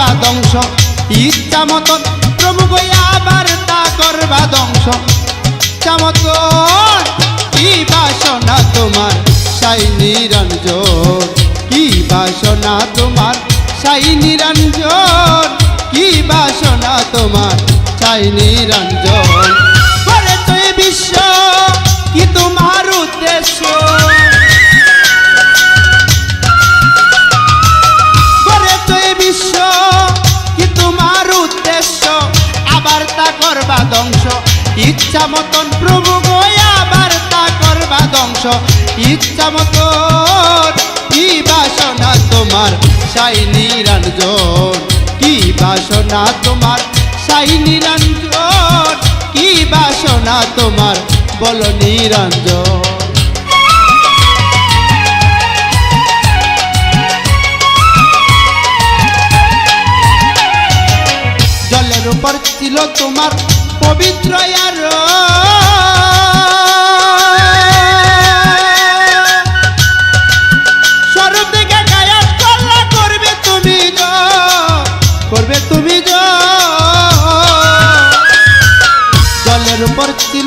করবা ধ্বংস। ইচ্ছা মতন প্রভু গো আবার তা করবা ধ্বংস। ইচ্ছা কি বাসনা তোমার? সাই নিরঞ্জন। কি বাসনা তোমার? সাই নিরঞ্জন। কি বাসনা তোমার? সাই নিরঞ্জন। করে তো এ বিশ্ব, কি তোমার উদ্দেশ্য? প্রভু আবার তা করবা ধ্বংস। ইচ্ছা মতন কি বাসনা তোমার? সাই নিরঞ্জন কি বাসনা তোমার? সাই নিরঞ্জন কি বাসনা তোমার? বল নিরঞ্জন জলের উপর ছিল তোমার পবিত্র আর।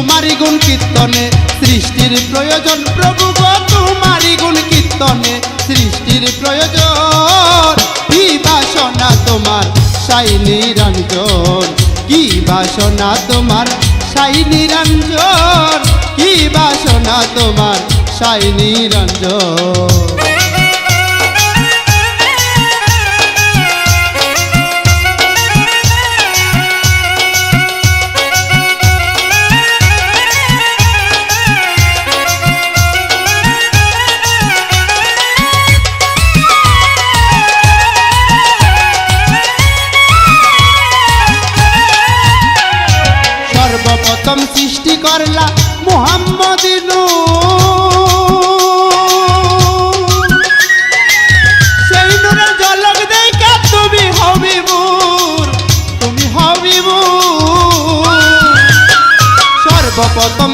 তোমারই গুণ কীর্তনে, সৃষ্টির প্রয়োজন প্রভু গো, তোমারই গুণ কীর্তনে, সৃষ্টির প্রয়োজন। কি বাসনা তোমার সাই নিরঞ্জন কি বাসনা তোমার সাই নিরঞ্জন কি বাসনা তোমার সাই নিরঞ্জন সর্বপ্রথম সৃষ্টি করলা মোহাম্মদ সেই সর্বপ্রথম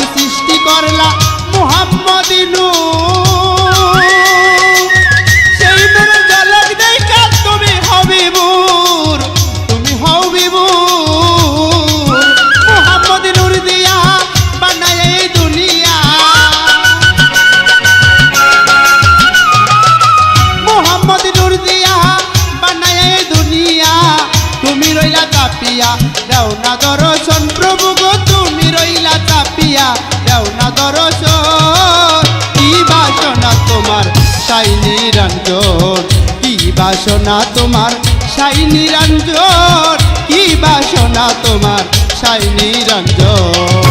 চাপিয়া। দেও না দর্শন প্রভু গো, তুমি রইলা চাপিয়া। দেও না দর্শন, কি বাসনা তোমার? সাই নিরঞ্জন কি বাসনা তোমার? সাই নিরঞ্জন কি বাসনা তোমার? সাই নিরঞ্জন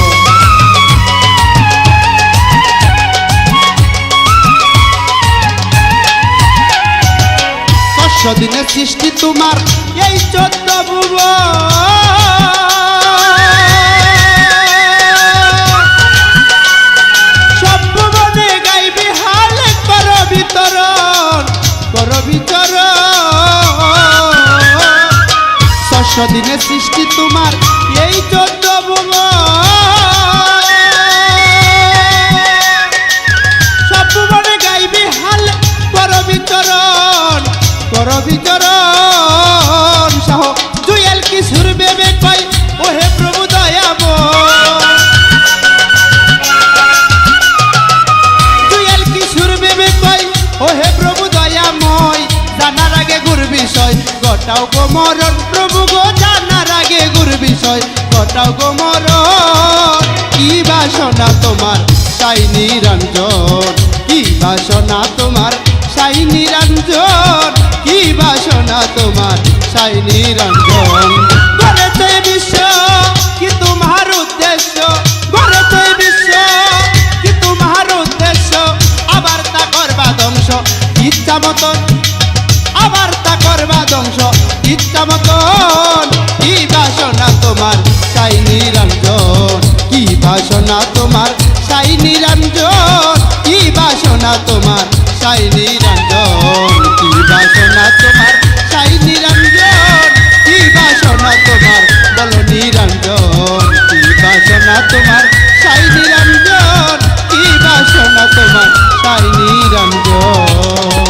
দিনের সৃষ্টি তোমার, এই চোদ্দ ভুব দিনের সৃষ্টি তোমার এই চোদ্দ ভুব সব ভুবনে গাইবি হাল, কর বিতরণ কর বিতরণ। সহ জুয়েল কিশোর বেবে গুর বিষয় গটাও গো মরণ। কি বাসনা তোমার সাই নিরঞ্জন কি বাসনা তোমার সাই নিরঞ্জন কি বাসনা তোমার সাই নিরঞ্জন গড়ে বিশ্ব কি তোমার উদ্দেশ্য? গড়ে বিশ্ব কি তোমার উদ্দেশ্য? আবার তা করবা ধ্বংস। ইচ্ছা মতন আবার তা করবা ধ্বংস। ইচ্ছা মতন কি বাসনা তোমার? বাসনা তোমার? সাই নিরঞ্জন, কি বাসনা তোমার? সাই নিরঞ্জন, কি বাসনা তোমার? সাই নিরঞ্জন, কি বাসনা তোমার? বলো নিরঞ্জন, কি বাসনা তোমার? সাই নিরঞ্জন, কি বাসনা তোমার? সাই নিরঞ্জন।